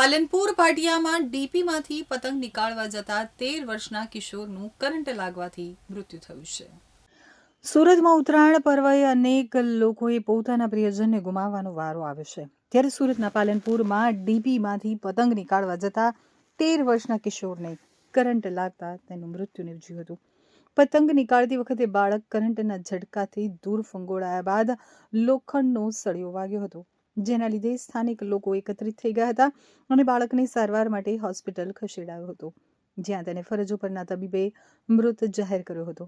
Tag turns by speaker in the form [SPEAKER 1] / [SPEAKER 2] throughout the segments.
[SPEAKER 1] પાલનપુર પાટિયામાં ડીપીમાંથી પતંગ નીકાળવા જતા તેર વર્ષના કિશોરનું કરંટ લાગવાથી મૃત્યુ થયું છે. સુરતમાં ઉત્તરાયણ પર્વએ અનેક લોકોએ પોતાના પ્રિયજનને ગુમાવવાનો વારો આવ્યો છે. ત્યારે સુરતના પાલનપુરમાં ડીપીમાંથી પતંગ નીકાળવા જતા તેર વર્ષના કિશોરને કરંટ લાગતા તેનું મૃત્યુ નિપજ્યું હતું. પતંગ નીકાળતી વખતે બાળક કરંટના ઝટકાથી દૂર ફંગોળાયા બાદ લોખંડનો સળિયો વાગ્યો હતો. જેના લીધે સ્થાનિક લોકો એકત્રિત થઈ ગયા હતા અને બાળકને સારવાર માટે હોસ્પિટલ ખસેડાયો હતો, જ્યાં તેને ફરજ ઉપરના તબીબે મૃત જાહેર કર્યો હતો.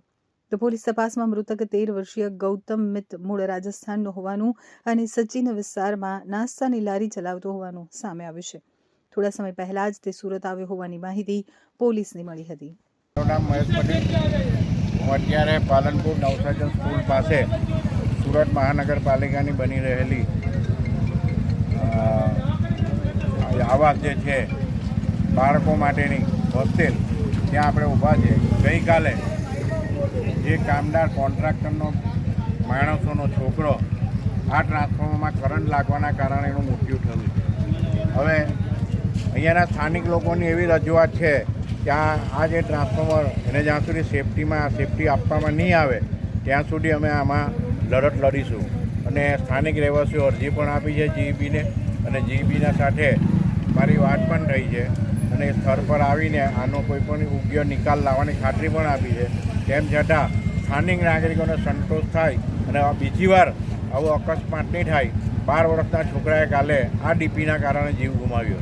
[SPEAKER 1] તો પોલીસ તપાસમાં મૃતક તેર વર્ષીય ગૌતમ મિત મૂળ રાજસ્થાનનો હોવાનું અને સચિન વિસ્તારમાં નાસ્તાની લારી ચલાવતો હોવાનું સામે આવ્યું છે. થોડા સમય પહેલા જ તે સુરત આવ્યો હોવાની માહિતી પોલીસને મળી હતી.
[SPEAKER 2] અત્યારે પાલનપુર નવસાજન સ્કૂલ પાસે સુરત મહાનગરપાલિકાની બની રહેલી આવાસ જે છે, બાળકો માટેની હોસ્ટેલ, ત્યાં આપણે ઊભા છે ગઈકાલે જે કામદાર કોન્ટ્રાક્ટરનો, માણસોનો છોકરો આ ટ્રાન્સફોર્મરમાં કરંટ લાગવાના કારણે એનું મૃત્યુ થયું છે. હવે અહીંયાના સ્થાનિક લોકોની એવી રજૂઆત છે કે આ જે ટ્રાન્સફોર્મર એને જ્યાં સુધી સેફટીમાં, સેફટી આપવામાં નહીં આવે, ત્યાં સુધી અમે આમાં લડત લડીશું. અને સ્થાનિક રહેવાસીઓ અરજી પણ આપી છે જીઈબીને અને જીઈબીના સાથે મારી વાત પણ થઈ છે. અને સ્થળ પર આવીને આનો કોઈ પણ યોગ્ય નિકાલ લાવવાની ખાતરી પણ આપી છે. તેમ છતાં સ્થાનિક નાગરિકોને સંતોષ થાય અને બીજી વાર આવો અકસ્માત નહીં થાય. બાર વર્ષના છોકરાએ કાલે આ ડીપીના કારણે જીવ ગુમાવ્યો.